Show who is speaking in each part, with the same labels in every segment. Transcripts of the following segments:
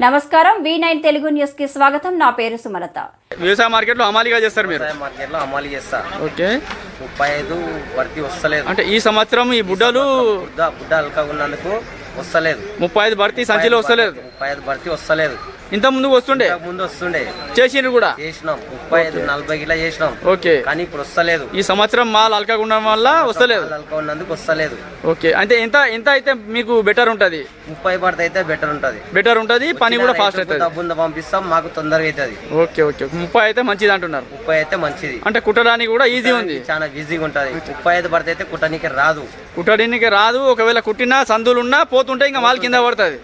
Speaker 1: నమస్కారం V nine Telugu న్యూస్కి స్వాగతం. నా పేరు సుమలత.
Speaker 2: వ్యవసాయ మార్కెట్లో అమాలిగా చేస్తారు మీరు?
Speaker 3: వ్యవసాయ మార్కెట్లో అమలు చేస్తా.
Speaker 2: ఓకే.
Speaker 3: ముప్పై ఐదు భర్తీ వస్తలేదు.
Speaker 2: అంటే ఈ సంవత్సరం ఈ బుడ్డలు
Speaker 3: బుడ్డ బుడ్డ అల్కగా ఉన్నందుకు వస్తలేదు.
Speaker 2: ముప్పై ఐదు భర్తీ సంచిలో వస్తలేదు.
Speaker 3: ముప్పై ఐదు భర్తీ వస్తలేదు.
Speaker 2: ఇంత ముందు వస్తుండే?
Speaker 3: ముందు వస్తుండే.
Speaker 2: చేసిండ్రు కూడా?
Speaker 3: చేసినాం. ముప్పై ఐదు నలభై గిట్లా చేసినాం.
Speaker 2: ఓకే.
Speaker 3: కానీ ఇప్పుడు వస్తలేదు.
Speaker 2: ఈ సంవత్సరం మాల్ అల్కగా ఉండడం వల్ల వస్తలేదు?
Speaker 3: అల్క ఉన్నందుకు వస్తలేదు.
Speaker 2: ఓకే. అంటే ఎంత ఎంత అయితే మీకు బెటర్ ఉంటుంది?
Speaker 3: ముప్పై భర్తీ అయితే బెటర్ ఉంటది.
Speaker 2: బెటర్ ఉంటుంది పని కూడా ఫాస్ట్ అవుతుంది.
Speaker 3: డబ్బుంద పంపిస్తాం మాకు తొందరగా అవుతుంది.
Speaker 2: Okay okay. ముప్పై అయితే మంచిది అంటున్నారు.
Speaker 3: ముప్పై అయితే మంచిది.
Speaker 2: అంటే కుట్టడానికి కూడా ఈజీ ఉంది.
Speaker 3: చాలా బిజీగా ఉంటది. ముప్పై ఐదు భర్తీ అయితే కుట్టనీకి రాదు.
Speaker 2: కుట్టడానికి రాదు. ఒకవేళ కుట్టినా సందులు ఉన్నా పోతుంటే ఇంకా మాల్ కింద పడుతుంది.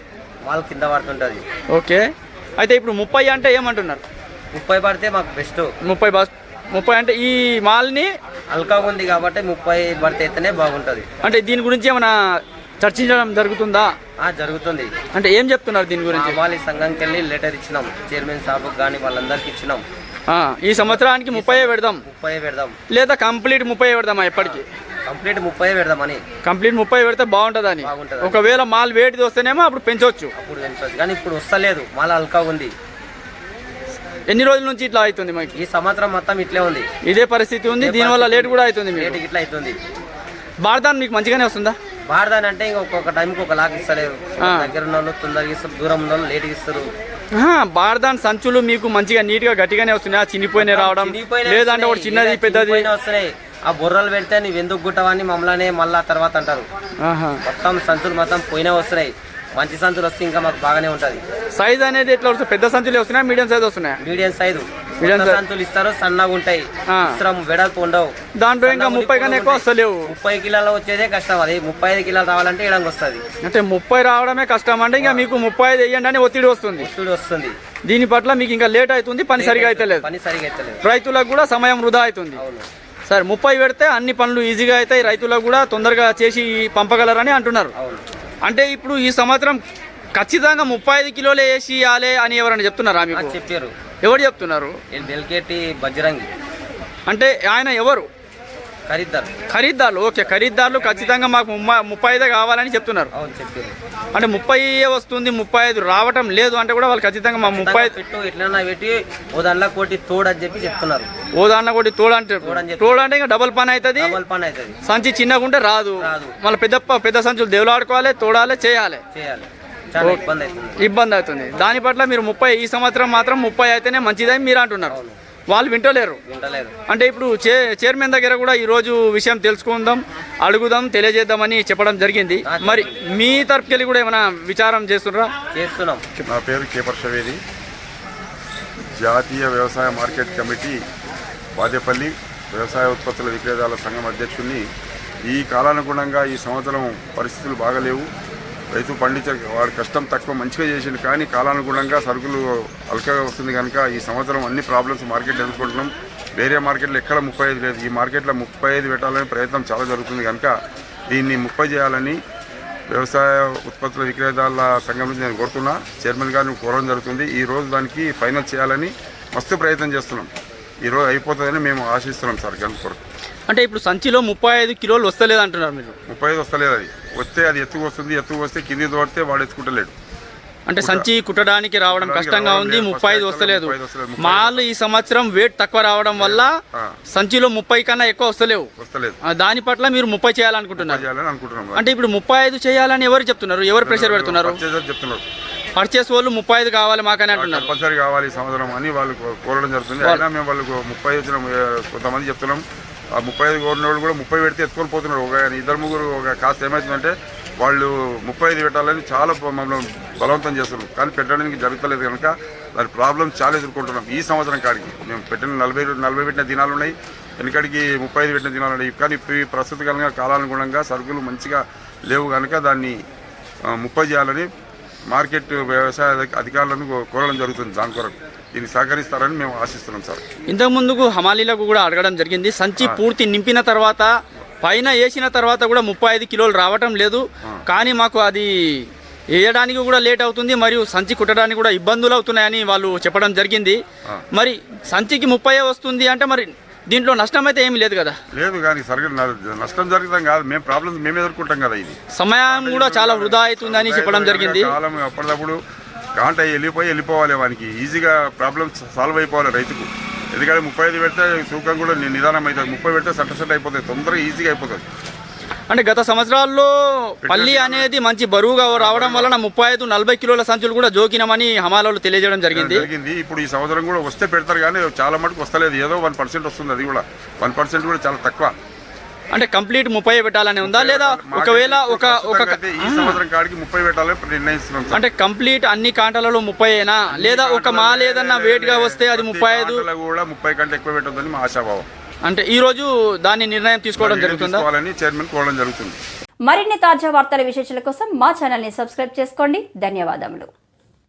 Speaker 3: వాళ్ళు కింద పడుతుంటది.
Speaker 2: ఓకే. అయితే ఇప్పుడు ముప్పై అంటే ఏమంటున్నారు?
Speaker 3: ముప్పై పడితే మాకు బెస్ట్
Speaker 2: ముప్పై బస్ ముప్పై అంటే ఈ మాల్ని
Speaker 3: అల్కగా ఉంది కాబట్టి ముప్పై భర్తీ అయితేనే బాగుంటది.
Speaker 2: అంటే దీని గురించి ఏమైనా చర్చించడం జరుగుతుందా?
Speaker 3: జరుగుతుంది.
Speaker 2: అంటే ఏం చెప్తున్నారు దీని గురించి?
Speaker 3: అమాలి సంఘంకి వెళ్ళి లెటర్ ఇచ్చినాం. చైర్మన్ సాబుకి కానీ వాళ్ళందరికి ఇచ్చినాం.
Speaker 2: ఈ సంవత్సరానికి ముప్పై పెడదాం?
Speaker 3: ముప్పై పెడదాం.
Speaker 2: లేదా కంప్లీట్ ముప్పై పెడదామా ఎప్పటికి?
Speaker 3: కంప్లీట్ ముప్పై పెడదామని
Speaker 2: కంప్లీట్ ముప్పై పెడితే బాగుంటుందని.
Speaker 3: బాగుంటుందని.
Speaker 2: ఒకవేళ మాల్ వేటిది వస్తేనేమో అప్పుడు పెంచవచ్చు
Speaker 3: అప్పుడు పెంచవచ్చు కానీ ఇప్పుడు వస్తలేదు. మళ్ళీ అల్కా ఉంది.
Speaker 2: ఎన్ని రోజుల నుంచి ఇట్లా అవుతుంది మనకి
Speaker 3: ఈ సంవత్సరం మొత్తం ఇట్లే ఉంది.
Speaker 2: ఇదే పరిస్థితి ఉంది దీనివల్ల లేట్ కూడా అవుతుంది మీకు.
Speaker 3: రేటు ఇట్లా అవుతుంది.
Speaker 2: భారతాన్ని మీకు మంచిగానే వస్తుందా?
Speaker 3: భారదాని అంటే ఇంక ఒక్కొక్క టైంకి ఒక లాక్ ఇస్తలేరు.
Speaker 2: ఆ.
Speaker 3: దగ్గర ఉన్న వాళ్ళు తొందరగా ఇస్తారు దూరం ఉన్న వాళ్ళు లేట్గా ఇస్తారు.
Speaker 2: భారతాన్ సంచులు మీకు మంచిగా నీట్గా గట్టిగానే వస్తున్నాయి? చినిపోయినాయి రావడం?
Speaker 3: చినిగిపోయినవి
Speaker 2: లేదంటే ఒకటి
Speaker 3: వస్తున్నాయి.
Speaker 2: చిన్నది పెద్దది?
Speaker 3: చినిగిపోయినవి వస్తున్నాయి. ఆ బుర్రలు పెడితే నువ్వు ఎందుకు గుట్టవని మమ్మల్ని మళ్ళా తర్వాత అంటారు. మొత్తం సంచులు మొత్తం పోయినా వస్తున్నాయి. మంచి సంచులు వస్తే ఇంకా మాకు బాగానే ఉంటది.
Speaker 2: సైజ్ అనేది ఎట్లా వస్తుంది? పెద్ద సంచులు వస్తున్నాయి? మీడియం సైజ్ వస్తున్నాయి?
Speaker 3: Medium size.
Speaker 2: మీడియం.
Speaker 3: సంచులు ఇస్తారు సన్నగా ఉంటాయి. వెడల్పు ఉండవు.
Speaker 2: దాంట్లో ఇంకా ముప్పై కన్నా ఎక్కువ. వస్తలేవు.
Speaker 3: ముప్పై కిలోలు వచ్చేదే కష్టం. అది ముప్పై ఐదు కిలోలు రావాలంటే ఇడంగా వస్తుంది?
Speaker 2: అంటే ముప్పై రావడమే కష్టం అంటే ఇంకా మీకు ముప్పై ఐదు వేయండి అని ఒత్తిడి వస్తుంది.
Speaker 3: ఒత్తిడి వస్తుంది.
Speaker 2: దీని పట్ల మీకు ఇంకా లేట్ అవుతుంది పని సరిగా అవుతలేదు
Speaker 3: పని సరిగా అవుతలేదు
Speaker 2: రైతులకు కూడా సమయం వృధా అవుతుంది.
Speaker 3: అవును.
Speaker 2: సరే ముప్పై పెడితే అన్ని పనులు ఈజీగా అవుతాయి రైతులకు కూడా తొందరగా చేసి పంపగలరని అంటున్నారు. అంటే ఇప్పుడు ఈ సంవత్సరం ఖచ్చితంగా ముప్పై ఐదు కిలోలే వేసి ఇవ్వాలి అని ఎవరైనా చెప్తున్నారా
Speaker 3: ఆ,
Speaker 2: మీకు?
Speaker 3: చెప్పారు.
Speaker 2: ఎవరు చెప్తున్నారు?
Speaker 3: బజ్రంగి.
Speaker 2: అంటే ఆయన ఎవరు? ఖరీదారులు ఓకే ఖరీదారులు ఖచ్చితంగా మాకు ముప్పై ఐదే కావాలని చెప్తున్నారు. అంటే ముప్పై వస్తుంది ముప్పై ఐదు రావటం లేదు అంటే కూడా వాళ్ళు ఖచ్చితంగా మా ముప్పై
Speaker 3: పెట్టు ఎట్లన్నా పెట్టి ఓ దాంట్లో కోటి తోడు అని చెప్పి చెప్తున్నారు.
Speaker 2: ఓ దాన్న కొట్టి తోడు అంటే. తోడు అంటే ఇంకా డబల్ పని అవుతుంది.
Speaker 3: డబల్ పని అవుతుంది.
Speaker 2: సంచి చిన్నగా ఉంటే రాదు. మళ్ళీ పెద్ద పెద్ద సంచులు దేవులాడుకోవాలి తోడాలి చేయాలి.
Speaker 3: చేయాలి. ఇబ్బంది అవుతుంది.
Speaker 2: దాని పట్ల మీరు ముప్పై ఈ సంవత్సరం మాత్రం ముప్పై అయితేనే మంచిదని మీరు అంటున్నారు. వాళ్ళు వింటలేరు. అంటే ఇప్పుడు చే చైర్మన్ దగ్గర కూడా ఈ రోజు విషయం తెలుసుకుందాం అడుగుదాం తెలియజేద్దామని చెప్పడం జరిగింది. మరి మీ తరపుకెళ్ళి కూడా ఏమైనా విచారం చేస్తున్నారా?
Speaker 3: చేస్తున్నాం.
Speaker 4: నా పేరు కే పర్షవేది జాతీయ వ్యవసాయ మార్కెట్ కమిటీ బాదేపల్లి వ్యవసాయ ఉత్పత్తుల విక్రేతల సంఘం అధ్యక్షుడిని ఈ కాలానుగుణంగా ఈ సంవత్సరం పరిస్థితులు బాగలేవు. రైతు పండించే వాడి కష్టం తక్కువ మంచిగా చేసిండు కానీ కాలానుగుణంగా సరుకులు అల్కగా వస్తుంది కనుక ఈ సంవత్సరం అన్ని ప్రాబ్లమ్స్ మార్కెట్ ఎదుర్కొంటున్నాం. వేరే మార్కెట్లో ఎక్కడ ముప్పై ఐదు లేదు. ఈ మార్కెట్లో ముప్పై ఐదు పెట్టాలనే ప్రయత్నం చాలా జరుగుతుంది కనుక దీన్ని ముప్పై చేయాలని వ్యవసాయ ఉత్పత్తుల విక్రేతల సంఘం నుంచి నేను కోరుతున్నా. చైర్మన్ గారిని కోరడం జరుగుతుంది. ఈ రోజు దానికి ఫైనల్ చేయాలని మస్తు ప్రయత్నం చేస్తున్నాం. ఈ రోజు అయిపోతుందని మేము ఆశిస్తున్నాం సార్ గన్ కొరకు
Speaker 2: అంటే ఇప్పుడు సంచిలో ముప్పై ఐదు కిలోలు వస్తలేదు అంటున్నారు మీరు.
Speaker 4: ముప్పై ఐదు వస్తలేదు అది. వస్తే అది ఎత్తుకు వస్తుంది ఎత్తుకు వస్తే కింది తోడితే వాడు ఎత్తుకుంటలేడు.
Speaker 2: అంటే సంచి కుట్టడానికి రావడం కష్టంగా ఉంది. ముప్పై ఐదు వస్తలేదు. మాల్ ఈ సంవత్సరం వెయిట్ తక్కువ రావడం వల్ల. సంచిలో ముప్పై కన్నా ఎక్కువ వస్తలేవు. దాని పట్ల మీరు ముప్పై చేయాలనుకుంటున్నారు. అంటే ఇప్పుడు ముప్పై ఐదు చేయాలని ఎవరు చెప్తున్నారు? ఎవరు ప్రెషర్ పెడుతున్నారు? పర్చేస్ వాళ్ళు ముప్పై ఐదు కావాలి మాకని అంటున్నారు.
Speaker 4: కంపల్సరీ కావాలి సంవత్సరం అని వాళ్ళు కోరడం జరుగుతుంది. అయినా మేము వాళ్ళకు ముప్పై కొంతమంది చెప్తున్నాం. ఆ ముప్పై ఐదు కోరిన కూడా ముప్పై పెడితే ఎత్తుకొని పోతున్నారు. ఒక ఇద్దరు ముగ్గురు ఒక కాస్త ఏమవుతుందంటే వాళ్ళు ముప్పై ఐదు పెట్టాలని చాలా మమ్మల్ని బలవంతం చేస్తున్నారు. కానీ పెట్టడానికి జరుగుతలేదు కనుక దాని ప్రాబ్లం చాలా ఎదుర్కొంటున్నాం. ఈ సంవత్సరం కాడికి మేము పెట్టిన నలభై నలభై పెట్టిన దినాలు ఉన్నాయి. వెనకడికి ముప్పై ఐదు పెట్టిన దినాలు ఉన్నాయి. కానీ ఇప్పుడు ప్రస్తుత కాలంగా కాలానుగుణంగా సరుకులు మంచిగా లేవు కనుక దాన్ని ముప్పై చేయాలని మార్కెట్ వ్యవసాయ అధి- అధికారులను కోరడం జరుగుతుంది దాని కొరకు. దీన్ని సహకరిస్తారని మేము ఆశిస్తున్నాం సార్.
Speaker 2: ఇంతకు ముందుకు హమాలీలకు కూడా అడగడం జరిగింది. సంచి పూర్తి నింపిన తర్వాత పైన వేసిన తర్వాత కూడా ముప్పై ఐదు కిలోలు రావటం లేదు. కానీ మాకు అది వేయడానికి కూడా లేట్ అవుతుంది. మరియు సంచి కుట్టడానికి కూడా ఇబ్బందులు అవుతున్నాయని వాళ్ళు చెప్పడం జరిగింది. మరి సంచికి ముప్పై వస్తుంది అంటే మరి దీంట్లో నష్టం అయితే ఏమీ లేదు కదా.
Speaker 4: లేదు కానీ సరిగ్గా నష్టం జరుగుతాం కాదు మేము ప్రాబ్లమ్స్ మేము ఎదుర్కొంటాం కదా ఇది.
Speaker 2: సమయం కూడా చాలా వృధా అవుతుందని చెప్పడం జరిగింది.
Speaker 4: కాలం అప్పటికప్పుడు కాంట వెళ్ళిపోయి వెళ్ళిపోవాలి వానికి. ఈజీగా ప్రాబ్లమ్ సాల్వ్ అయిపోవాలి రైతుకు. ఎందుకంటే ముప్పై ఐదు పెడితే తూకం కూడా నిదానం అవుతుంది. ముప్పై పెడితే సట్ట సట్ట అయిపోతుంది. తొందరగా ఈజీగా అయిపోతుంది.
Speaker 2: అంటే గత సంవత్సరాల్లో పల్లి అనేది మంచి బరువుగా రావడం వలన ముప్పై ఐదు నలభై కిలోల సంచులు కూడా జోకినమని హమాలలో తెలియజేయడం జరిగింది.
Speaker 4: జరిగింది. ఇప్పుడు ఈ సంవత్సరం కూడా వస్తే పెడతారు కానీ చాలా మటుకు వస్తలేదు. ఏదో వన్ పర్సెంట్ వస్తుంది అది కూడా. వన్ పర్సెంట్ కూడా చాలా తక్కువ.
Speaker 2: అంటే కంప్లీట్ ముప్పై పెట్టాలని ఉందా? లేదా ఒకవేళ ఒక ఒక
Speaker 4: ఈ సంవత్సరం కాడికి ముప్పై పెట్టాలని నిర్ణయిస్తున్నాం.
Speaker 2: అంటే కంప్లీట్ అన్ని కాంటాలలో ముప్పై అయినా లేదా ఒక మాల ఏదన్నా weight గా వస్తే అది ముప్పై ఐదు?
Speaker 4: కూడా ముప్పై కంటే ఎక్కువ పెట్టొద్దని మా ఆశాభావం.
Speaker 2: అంటే ఈ రోజు దాన్ని నిర్ణయం తీసుకోవడం జరుగుతుందా?
Speaker 4: తీసుకోవాలని చైర్మన్ కోవడం జరుగుతుంది.
Speaker 1: మరిన్ని తాజా వార్తల విశేషాల కోసం మా ఛానల్ని సబ్స్క్రైబ్ చేసుకోండి. ధన్యవాదములు.